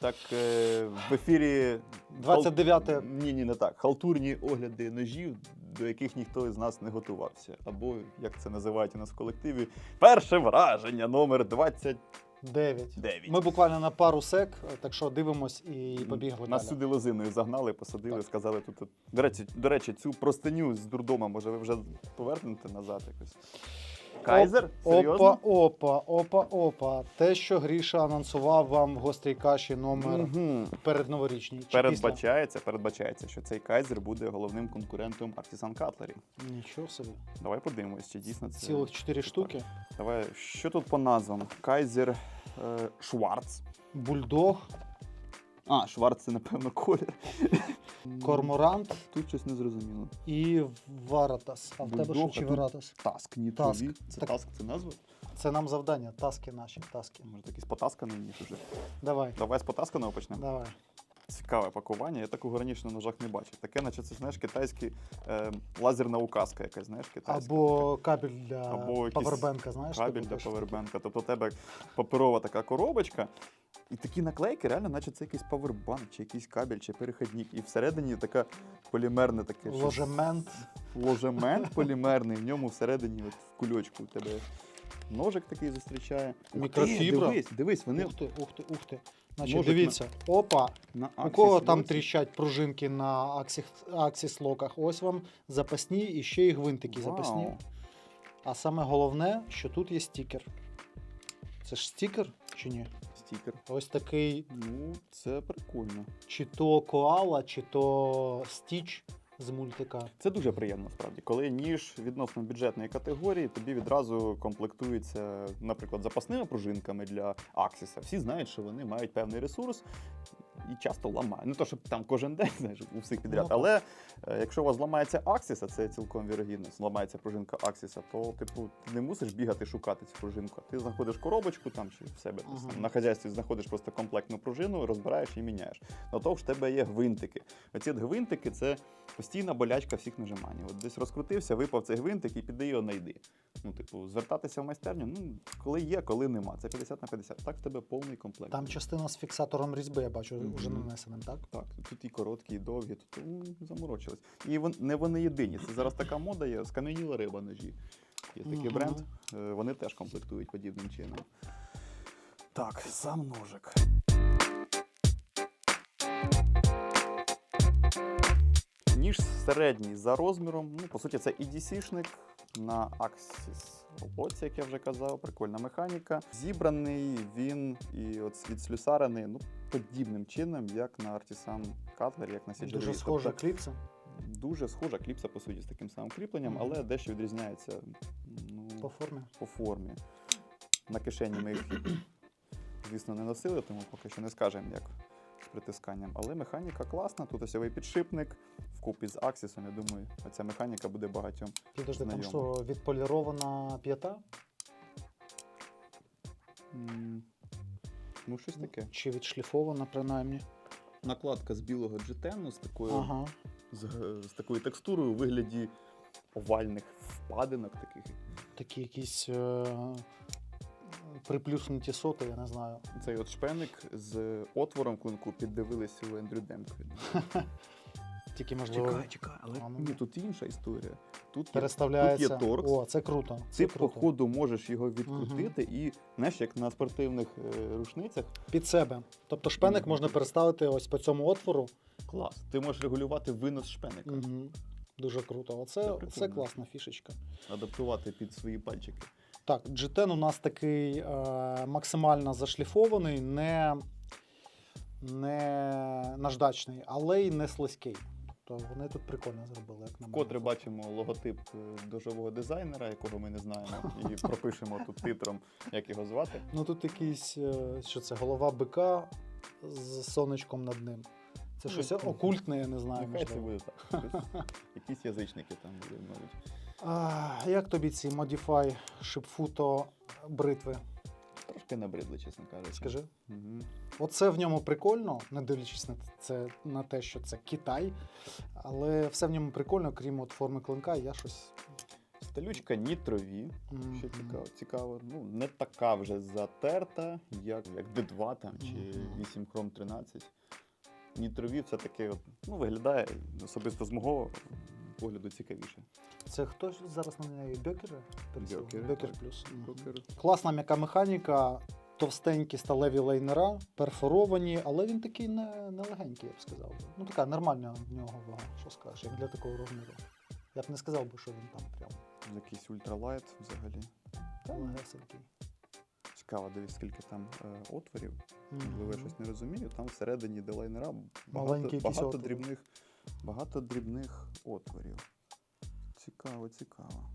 так е, в ефірі 29 Ні, ні, не так. Халтурні огляди ножів, до яких ніхто з нас не готувався. Або, як це називають у нас в колективі, перше враження номер 29. 9. Ми буквально на пару сек, так що дивимось і побігли Нас далі. сюди лозиною загнали, посадили, Так. сказали тут. тут- До речі, до речі, цю простиню з дурдома, може, ви вже повернете назад якось. Кайзер? Серйозно? Опа, опа, опа, опа. Те, що Гріша анонсував вам в гострій каші номер Мгм. передноворічній. Чи після? Передбачається, передбачається, що цей кайзер буде головним конкурентом Artisan Cutlery. Нічого собі. Давай подивимось, чи дійсно це. Цілих 4 штуки. Давай, що тут по назвам? Кайзер е, Шварц. Бульдог, А, Шварц це, напевно, колір. Корморант Тут щось не зрозуміло. і Варатас. А в тебе що Бульдог, чи тут- Варатас? Таск, ні Таск. тобі. Це Так. таск, це назва? Це нам завдання, таски наші, таски. Може, якийсь потасканий ніж уже. Давай, Давай з потасканого почнемо. давай. Цікаве пакування, я такого раніше на ножах не бачив. Таке, наче це знаєш, китайський е, лазерна указка якась, знаєш, китайська. Або кабель для Або якийсь павербенка, знаєш? кабель типу, для теж павербенка. Тобто у тебе паперова така коробочка, і такі наклейки, реально, наче це якийсь павербанк, чи якийсь кабель, чи перехідник. І всередині така полімерне таке. щось- Ложемент. ложемент полімерний, в ньому всередині, от в кульочку у тебе ножик такий зустрічає. Ух ти, Мікрофібра. Дивись, дивись, вони Ух ти, ух ти, ух ти. Значить, Ножик дивіться, опа, на у кого там слоці. тріщать пружинки на аксі, аксіс локах, ось вам запасні і ще й гвинтики Вау. запасні. А саме головне, що тут є стікер. Це ж стікер чи ні? Стікер. Ось такий, Ну, це прикольно. чи то коала, чи то стіч з мультика. Це дуже приємно насправді. Коли ніж відносно бюджетної категорії, тобі відразу комплектується, наприклад, запасними пружинками для Аксіса. Всі знають, що вони мають певний ресурс і часто ламають. Не то, щоб там кожен день знаєш, у всіх підряд. Ну. Але е, якщо у вас зламається Аксіс, а це цілком вірогідно, зламається пружинка Аксіса, то типу ти не мусиш бігати шукати цю пружинку. Ти знаходиш коробочку там чи в себе Ага. там, на хазяйстві знаходиш просто комплектну пружину, розбираєш і міняєш. До того ж, в тебе є гвинтики. Оці гвинтики це постійна болячка всіх нажимань. От десь розкрутився, випав цей гвинтик і піди його найди. Ну, типу, звертатися в майстерню, ну, коли є, коли нема. Це 50 на 50. Так в тебе повний комплект. Там частина з фіксатором різьби, я бачу, Вже нанесеним, так? Так, тут і короткі, і довгі, тут ну, заморочились. І вон, не вони єдині. Це зараз така мода є, скам'яніла риба ножі. Є такий Мгм. бренд, е, вони теж комплектують подібним чином. Так, сам ножик. Ніж середній за розміром. Ну, по суті, це EDC-шник на Axis роботі, як я вже казав, прикольна механіка. Зібраний він і от відслюсарений ну, подібним чином, як на Artisan Cutler, як на CJD. Дуже схожа Тобто, кліпса. дуже схожа кліпса, по суті, з таким самим кріпленням, але дещо відрізняється ну, По формі. по формі. На кишені ми їх, звісно, не носили, тому поки що не скажемо, як з притисканням. Але механіка класна, тут осьовий підшипник. Вкупі з Аксісом, я думаю, ця механіка буде багатьом. Підожди, там що, відполірована п'ята? Ну, щось таке. Чи відшліфована, принаймні? Накладка з білого джетену з такою, Ага. з, з такою текстурою у вигляді овальних впадинок таких. Такі якісь е- приплюснуті соти, я не знаю. Цей от шпеник з отвором клинку піддивилися у Ендрю Демка. Тільки можливо чекай, але А, ну, ні, тут інша історія. Тут є, тут є торкс. О, це круто. Це Ти, круто. походу, можеш його відкрутити і, знаєш, як на спортивних е, рушницях. Під себе. Тобто шпеник Мгм. можна переставити ось по цьому отвору. Клас. Ти можеш регулювати винос шпеника, Угу. Дуже круто. Це Оце, прикольно. це класна фішечка. адаптувати під свої пальчики. Так, GTN у нас такий е, максимально зашліфований, не, не наждачний, але й не слизький. Тобто вони тут прикольно зробили, як на мене. Вкотре бачимо логотип е, дожового дизайнера, якого ми не знаємо, і пропишемо тут титром, як його звати. Ну тут якийсь, е, що це, голова бика з сонечком над ним. Це Ну, щось ну, окультне, я не знаю. Нехай це буде так. Якісь язичники там були, мабуть. А, як тобі ці Modify Shipfuto бритви? Трошки набридли, чесно кажучи. Скажи. Угу. Оце в ньому прикольно, не дивлячись на це на те, що це Китай. Але все в ньому прикольно, крім от форми клинка, я щось Сталючка нітрові. Що цікаво, цікаво. Ну, не така вже затерта, як, як D2 там, чи Мгм. 8 Chrome 13. Нітрові от, ну, виглядає особисто з мого погляду цікавіше. Це хто зараз на неї бьокери? Бьокери, Бьокер плюс. Мгм. Покер. Класна м'яка механіка, товстенькі сталеві лайнера, перфоровані, але він такий не, не легенький, я б сказав. Ну така нормальна в нього вага, що скажеш, як для такого розміру. Я б не сказав би, що він там прям Якийсь ультралайт взагалі. Та легесенький. Цікаво, дивись, скільки там е, отворів. Можливо, я щось не розумію. Там всередині де лайнера багато, багато, дрібних, багато дрібних отворів. Цікаво, цікаво.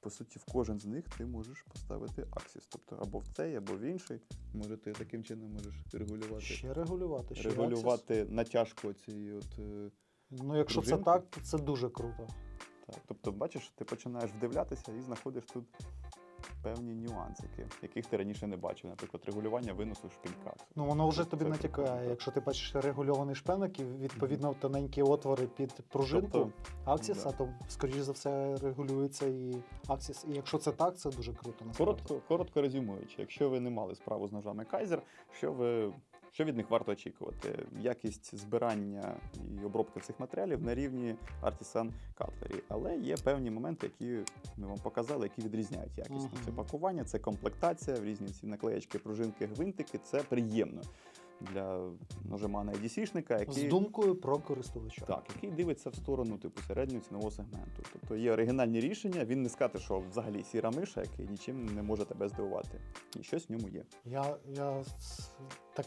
По суті, в кожен з них ти можеш поставити аксіс. Тобто або в цей, або в інший. Може, ти таким чином можеш регулювати, Ще регулювати, ще регулювати натяжку цієї от. е. Ну, якщо це так, то це дуже круто. Так, тобто, бачиш, ти починаєш вдивлятися і знаходиш тут певні нюансики, яких ти раніше не бачив. Наприклад, регулювання виносу шпілька. Ну, воно вже тобі це натякає. Це... Якщо ти бачиш регульований шпеник і відповідно тоненькі отвори під пружинку, Тобто, аксіс, да. а то, скоріш за все, регулюється і аксіс. І якщо це так, це дуже круто. насправді. Коротко, коротко резюмуючи, якщо ви не мали справу з ножами Кайзер, що ви. Що від них варто очікувати? Якість збирання і обробки цих матеріалів на рівні Artisan Cutlery. Але є певні моменти, які ми вам показали, які відрізняють якість. Це пакування, це комплектація, різні ці наклеєчки, пружинки, гвинтики. Це приємно для ножемана EDC-шника, З думкою про користувача. так, який дивиться в сторону типу середнього цінового сегменту. Тобто є оригінальні рішення, він не скаже, що взагалі сіра миша, який нічим не може тебе здивувати. І щось в ньому є. Я, я так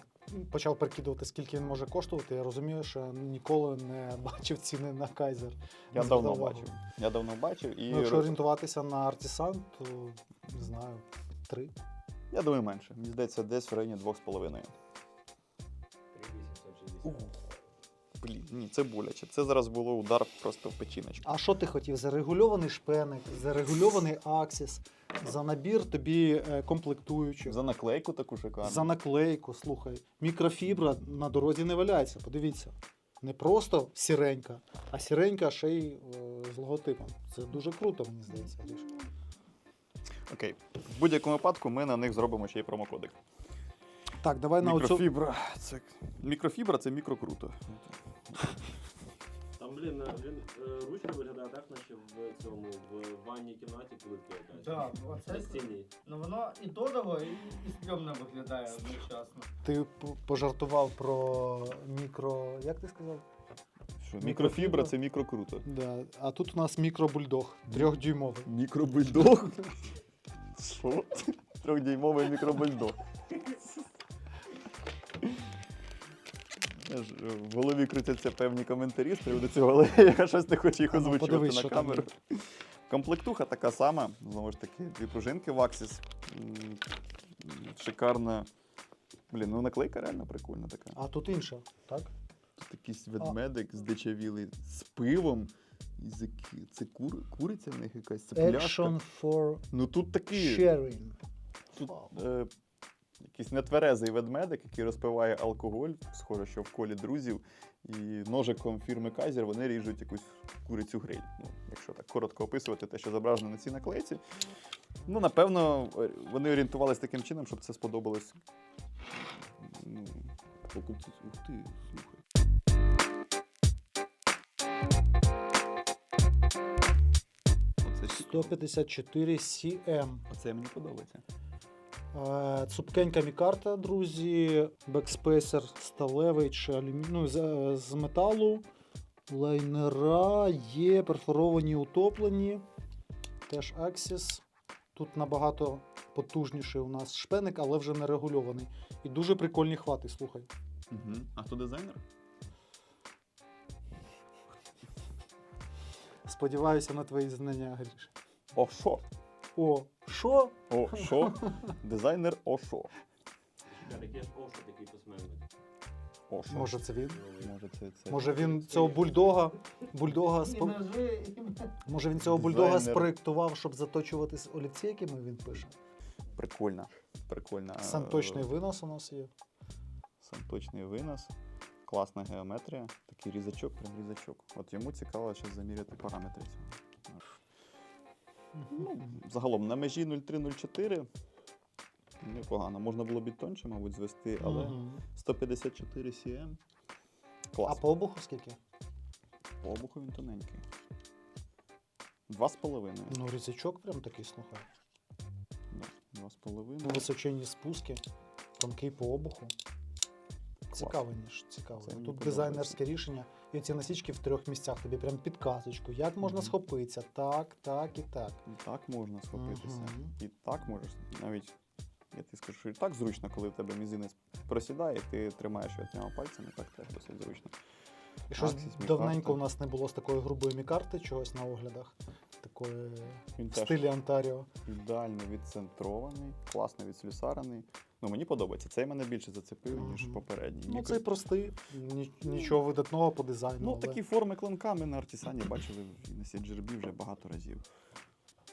почав прикидувати, скільки він може коштувати. Я розумію, що ніколи не бачив ціни на Kaiser. Я Не давно увагу. бачив. Я давно бачив і Ну, якщо орієнтуватися на Artisan, то не знаю, три. я думаю менше. Мені здається, десь в районі 2,5. 3860. Блін, ні, це боляче. Це зараз було удар просто в печіночку. А що ти хотів? Зарегульований шпеник, зарегульований аксіс, за набір тобі е, комплектуючих, За наклейку таку шикарну. за наклейку, слухай. Мікрофібра на дорозі не валяється, подивіться. Не просто сіренька, а сіренька ще й е, з логотипом. Це дуже круто, мені здається. Окей. В будь-якому випадку ми на них зробимо ще й промокодик. Так, давай на оцю. Мікрофібра. Це... Мікрофібра це мікрокруто. Там, блін, е, блін, е, ручка виглядає так, наче в цьому в ванній кімнаті плитка якась. Так, На оце стіні. ну воно і додово, і, і стрьомно виглядає одночасно. Ти п- пожартував про мікро. Як ти сказав? Що, Мікрофібра? мікрофібра це мікрокруто. Да. А тут у нас мікробульдог, трьохдюймовий. Мікробульдог? Що? Трьохдюймовий мікробульдог. В голові крутяться певні коментарі з приводу цього, але я щось не хочу їх ну, озвучувати подивись, на що там камеру. Комплектуха така сама, знову ж таки, дві пружинки в Axis. Шикарна. Блін, ну наклейка реально прикольна така. А тут інша, так? Тут якийсь ведмедик здичавілий з пивом. І з які- Це кур... куриця в них якась, це пляшка. Action for Ну тут такий. sharing. Тут е, якийсь нетверезий ведмедик, який розпиває алкоголь, схоже, що в колі друзів, і ножиком фірми Kaiser вони ріжуть якусь курицю гриль. Ну, якщо так коротко описувати те, що зображено на цій наклейці. Ну, напевно, вони орієнтувалися таким чином, щоб це сподобалось. Ну, покупцю. Ух ти, слухай. Оце 154 CM. Оце мені подобається. Е, Цупкенька мікарта, друзі, бекспейсер сталевий чи алюмі... ну, з, з металу. Лайнера є перфоровані, утоплені. Теж Axis. Тут набагато потужніший у нас шпеник, але вже не регульований. І дуже прикольні хвати, слухай. Угу. А хто дизайнер? Сподіваюся на твої знання, Гріш. О, що? Ошо. Дизайнер Ошо. Ж такий письменник. Ошо. Може, це він? Може, це, це. Може він цього бульдога. Бульдога І спо... Може він цього бульдога Дизайнер. спроєктував, щоб заточувати з олівці, якими він пише. Прикольна. е, Санточний винос у нас є. Санточний винос. Класна геометрія. Такий різачок, прям різачок. От йому цікаво зараз заміряти параметри цього. Ну, загалом на межі 0,3-0,4 непогано. Можна було б і тонче, мабуть, звести, але Мгм. 154 cm. А Клас. по обуху скільки? По обуху він тоненький. Два з половиною. Ну, різачок прям такий, слухай. Да, Два з половиною. Височенні спуски, тонкий по обуху. Цікавий ніж. Це мені Тут подобається. дизайнерське рішення. І ці насічки в трьох місцях тобі прям підказочку. Як можна Мгм. схопитися? Так, так і так. І так можна схопитися. Мгм. І так можеш навіть. Я тобі скажу, що і так зручно, коли в тебе мізинець просідає, і ти тримаєш його трьома пальцями, так теж досить зручно. І щось давненько у нас не було з такої грубої мікарти, чогось на оглядах. Такої Він в стилі Онтаріо. ідеально відцентрований, класно відслюсарений. Ну, мені подобається. Цей мене більше зацепив, ніж Мгм. попередній. Ну, Мені цей простий, ні- нічого видатного по дизайну. Ну, але... такі форми клинка ми на Артісані бачили на CGRB вже багато разів.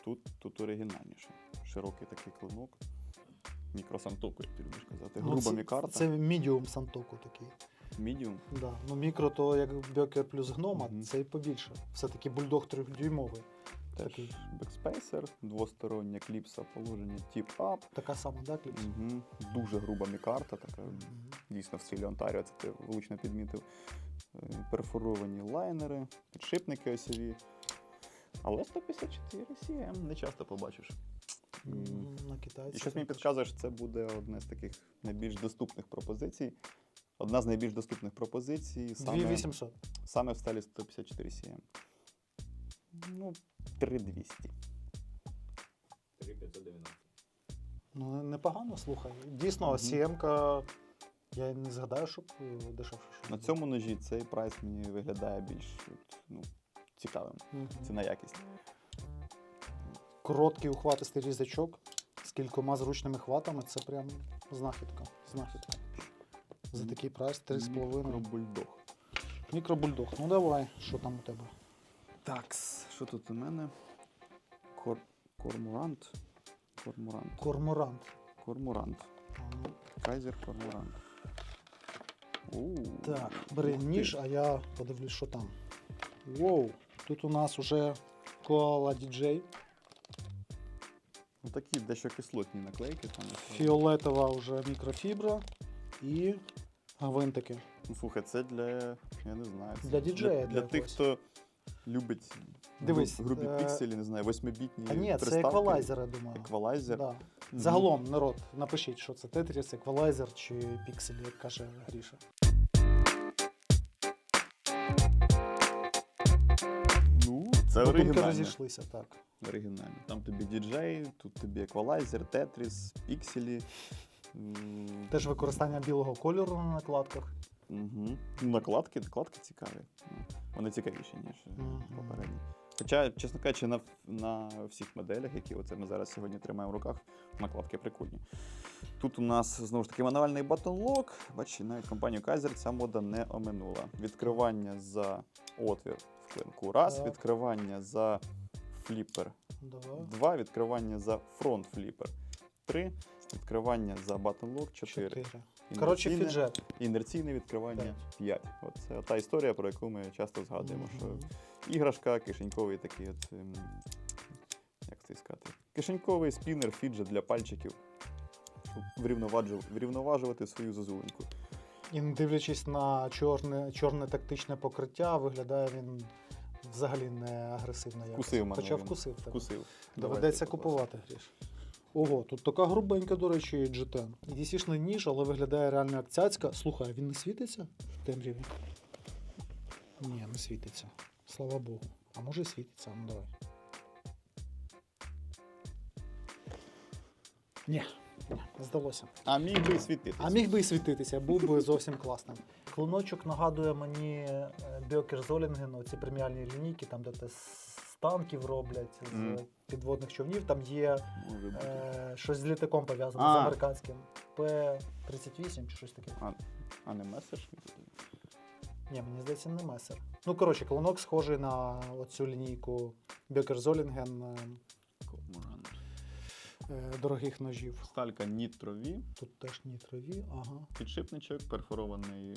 Тут, тут оригінальніше. Широкий такий клинок. Мікросантоку, як ти любиш казати. Ну, Груба це, мікарта, Це медіум сантоку такий. медіум. Да. Ну, мікро то як бьокер плюс гнома, Мгм. це і побільше. Все-таки бульдог трьохдюймовий. Теж бекспейсер, двостороння кліпса, положення тіп-ап. Така сама, да, кліпс? Угу. Дуже груба мікарта, така Мгм. дійсно в стилі Онтаріо, це ти влучно підмітив. Е, Перфоровані лайнери, підшипники осьові. Але 154 CM не часто побачиш. На китайці. І щось мені підказує, що це буде одне з таких найбільш доступних пропозицій. Одна з найбільш доступних пропозицій саме, 2800. саме в стилі 154 CM. Ну, 3200. 3590. Ну, непогано, слухай. Дійсно. CM-ка, я не згадаю, щоб е, дешевше. На цьому ножі цей прайс мені виглядає більш ну, цікавим. Мгм. Ціна якість. Короткий ухватистий різачок з кількома зручними хватами це прям знахідка. Знахідка. За такий прайс 3,5. Мікробульдог. Мікробульдог. Ну давай, що там у тебе? Так, що тут у мене? Кор... Кормурант. Кормурант. Кормурант. Ну, Кайзер Кормурант. У, Так, бери ух ти. ніж, а я подивлюсь, що там. Воу, тут у нас уже Koala DJ, Ну, такі дещо кислотні наклейки. Там, фіолетова вже мікрофібра і гвинтики. Ну, слухай, це для. Я не знаю. це Для діджея Для, для для тих, якогось. хто любить Дивись, гру- грубі е, пікселі, не знаю, восьмибітні. А ні, це приставки. еквалайзер, я думаю. Еквалайзер. Да. Мгм. Загалом, народ, напишіть, що це Тетріс, еквалайзер чи пікселі, як каже Гріша. Ну, це Думки оригінально. розійшлися, так. оригінально. Там тобі діджей, тут тобі еквалайзер, тетріс, пікселі. М, Теж використання білого кольору на накладках. Угу. Накладки, накладки цікаві. Вони цікавіші, ніж попередні. Хоча, чесно кажучи, на, на всіх моделях, які оце ми зараз сьогодні тримаємо в руках, накладки прикольні. Тут у нас знову ж таки мануальний батон-лок. Бачите, навіть компанію Kaiser ця мода не оминула. Відкривання за отвір в клинку. Раз, Так. відкривання за фліпер. Два, Два, відкривання за фронт фліпер. Три, відкривання за батон-лок. Чотири. чотири. Коротше, фіджет. Інерційне відкривання 5. От це та історія, про яку ми часто згадуємо, що іграшка, кишеньковий такий от. ем, Як це сказати? Кишеньковий спінер, фіджет для пальчиків. Щоб врівноважувати свою зозуленьку. І не дивлячись на чорне, чорне тактичне покриття, виглядає він взагалі не агресивно. якось. Вкусив мене Хоча вкусив тебе. Вкусив. Доведеться купувати гріш. Ого, тут така грубенька, до речі, G10. І DC-шний ніж, але виглядає реально як цяцька. Слухай, він не світиться в темряві? Ні, не світиться. Слава Богу. А може світиться, ну давай. Ні, здалося. А міг би і світитись. А міг би і світитися, був би зовсім класним. Клиночок нагадує мені е, Бьокер Золінген, оці преміальні лінійки, там де те з танків роблять, з Мгм. підводних човнів. Там є е, щось з літаком пов'язане А. з американським. П-38 чи щось таке. А не меседж? Ні, мені здається, не месер. Ну, коротше, клинок схожий на оцю лінійку Бьокер Золінген е, е, дорогих ножів. Сталька нітрові. Тут теж нітрові, ага. підшипничок, перфорований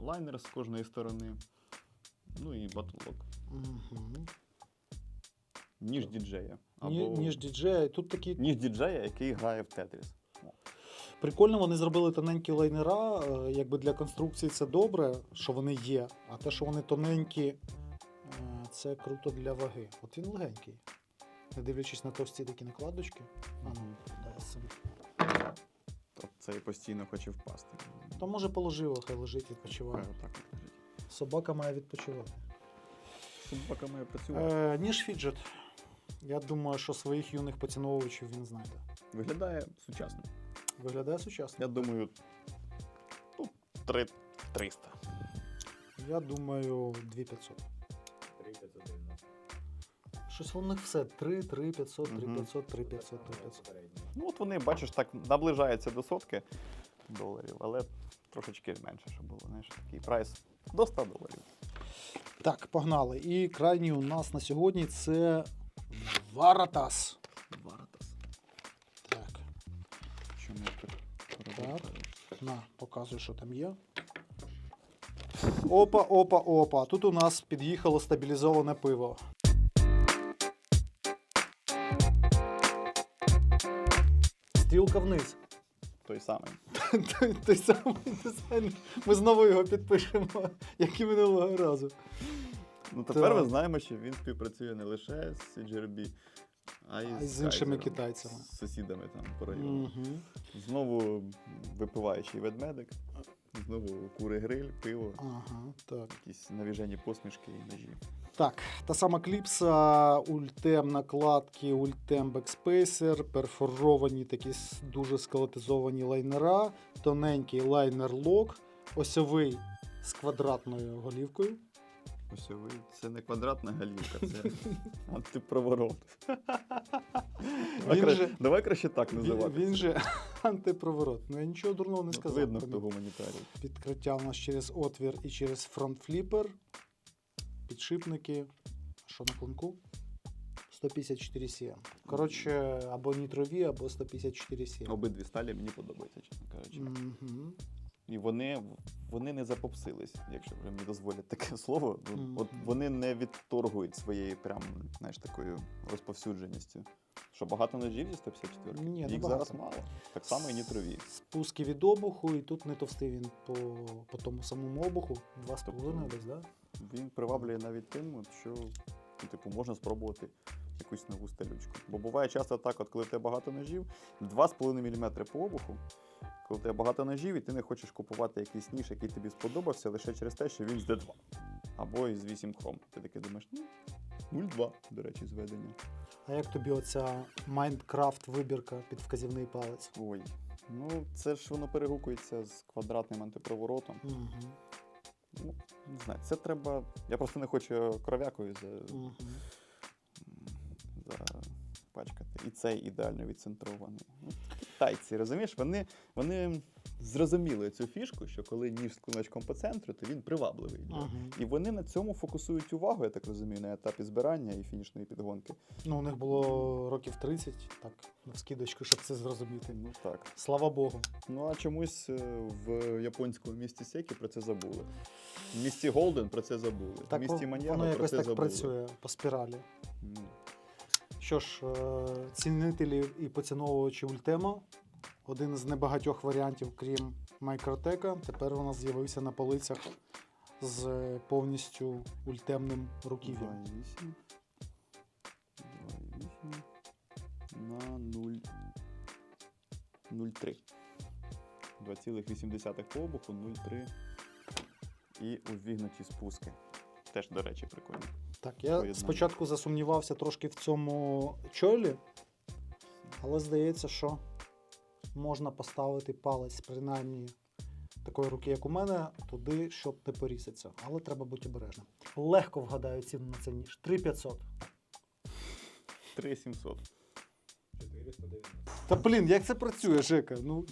лайнер з кожної сторони. Ну і батлок. Угу. Ніж діджея. Або Ні, ніж діджея. Тут такі ніж діджея, який грає в Тетріс. прикольно, вони зробили тоненькі лайнера. е, Якби для конструкції це добре, що вони є. А те, що вони тоненькі, е, це круто для ваги. От він легенький. Не дивлячись на товсті такі накладочки. А ну, дай собі. То цей постійно хоче впасти. То може положив, хай лежить, відпочиває. От лежить. Собака має відпочивати. Собака має працювати. Е, ніж фіджет. Я думаю, що своїх юних поціновувачів він знайде. Виглядає сучасно. Виглядає сучасно. Я думаю, ну, 3 300. Я думаю, 2500. 3590. Щось у них все 3, 3, 500, 3, Мгм. 500, 3, 500, 3, 500. Ну, от вони, бачиш, так наближаються до сотки доларів, але трошечки менше, щоб було. Знаєш, такий прайс до 100 доларів. Так, погнали. І крайній у нас на сьогодні це Варатас. Вартас. Так, Що ми тут на, показуй, що там є. Опа, опа, опа. Тут у нас під'їхало стабілізоване пиво. Стрілка вниз. Той самий. той, той самий дизайн. Ми знову його підпишемо, як і минулого разу. Ну тепер ми знаємо, що він співпрацює не лише з CGRB, а й з, з іншими китайцями. З сусідами там по району. Угу. Знову випиваючий ведмедик, знову кури гриль, пиво, Ага, так. якісь навіжені посмішки і ножі. Так, та сама кліпса, ультем накладки, ультем бекспейсер, перфоровані такі дуже скелетизовані лайнера, тоненький лайнер-лок, осьовий з квадратною голівкою. Ось ви, це не квадратна галівка, це антипроворот. Давай, Він же- Давай краще так називати. він же антипроворот. Ну я нічого дурного не От сказав. Видно, хто гуманітарій. Підкриття у нас через отвір і через фронт-фліпер. Підшипники. Що на клинку? 154 CM. Коротше, або нітрові, або 154 CM. Обидві сталі мені подобаються, чесно кажучи. І вони, вони не запопсились, якщо вже мені дозволять таке слово. Ну. От вони не відторгують своєю прям, знаєш, такою розповсюдженістю. Що багато ножів зі 154? Ні, Їх небагато. зараз мало. Так само і нітрові. Спуски від обуху, і тут не товстий він по, по тому самому обуху. 2,5 Тобто- десь, да? Він приваблює навіть тим, що ну, типу, можна спробувати якусь нову стелючку. Бо буває часто так, от, коли в тебе багато ножів, 2,5 мм по обуху, коли тебе багато ножів, і ти не хочеш купувати якийсь ніж, який тобі сподобався, лише через те, що він з D2 або із 8 хром. Ти таки думаєш, ну, 0,2, до речі, зведення. А як тобі оця Майнкрафт вибірка під вказівний палець? Ой. Ну, це ж воно перегукується з квадратним антипроворотом. Угу. Ну, не знаю, це треба. Я просто не хочу кров'якою за, Угу. запачкати. І цей ідеально відцентрований. Китайці, розумієш, вони, вони зрозуміли цю фішку, що коли ніж з кулачком по центру, то він привабливий. Угу. І вони на цьому фокусують увагу, я так розумію, на етапі збирання і фінішної підгонки. Ну, у них було років 30, так, на скидочку, щоб це зрозуміти. Ну так. Слава Богу. Ну а чомусь е, в японському місті Секі про це забули. В місті Голден про це забули. Так в місті воно Маньяго воно про якось це так забули. працює по спіралі. Ну, Що ж, е, цінителі і поціновувачі Ультема. Один з небагатьох варіантів, крім Майкротека. Тепер нас з'явився на полицях з е, повністю ультемним руків'ям. 2,8. 2,8 на 0. 0,3. 2,8 по обуху, 0,3. І увігнуті спуски. Теж, до речі, прикольно. Так, я Поєднання. спочатку засумнівався трошки в цьому чолі, але здається, що можна поставити палець, принаймні такої руки, як у мене, туди, щоб не поріситься. Але треба бути обережним. Легко вгадаю ціну на цей ніж. 3500. 3,700. 490. Та блін, як це працює, Жека? Ну.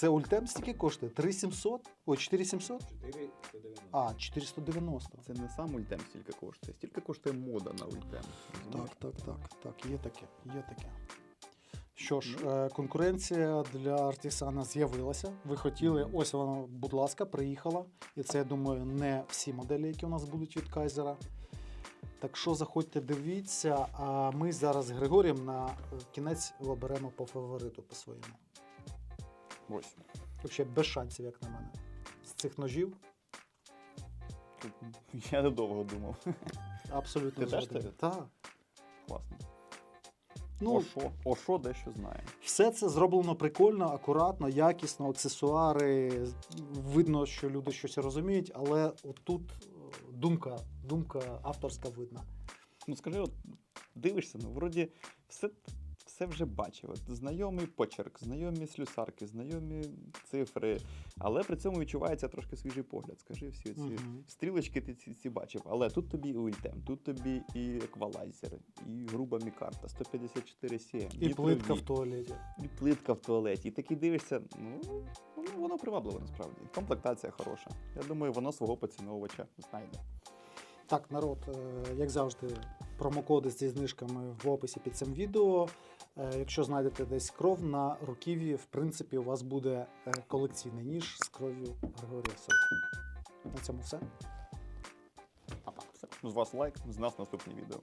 Це ультем стільки коштує? 3700? Ой, 4700? 490. А, 490. Це не сам ультем стільки коштує, стільки коштує мода на ультем. Так, так, так, так, є таке, є таке. Що ж, е, конкуренція для Артісана з'явилася. Ви хотіли, ось вона, будь ласка, приїхала. І це, я думаю, не всі моделі, які у нас будуть від Кайзера. Так що заходьте, дивіться, а ми зараз з Григорієм на е, кінець оберемо по фавориту по своєму. Ось. Взагалі без шансів, як на мене. З цих ножів Я недовго думав. абсолютно Ти теж згоден. Так. Класно. Ну, Ошо, Ошо дещо знає. Все це зроблено прикольно, акуратно, якісно, аксесуари. Видно, що люди щось розуміють, але отут е, думка, думка авторська видна. Ну скажи, от дивишся, ну вроді все, все вже бачив. От, знайомий почерк, знайомі слюсарки, знайомі цифри, але при цьому відчувається трошки свіжий погляд. Скажи, всі ці Мгм. стрілочки ти ці, ці бачив. Але тут тобі і ультем, тут тобі і еквалайзер, і груба мікарта, 154 CM, І плитка в туалеті. і плитка в туалеті. І такий дивишся, ну воно, воно привабливо насправді. Комплектація хороша. Я думаю, воно свого поціновувача знайде. Так, народ, е, як завжди, промокоди зі знижками в описі під цим відео. Е, Якщо знайдете десь кров на руків'ї, в принципі, у вас буде е, колекційний ніж з кров'ю Григорія Сорка. На цьому. Все. З вас лайк, з нас наступне відео.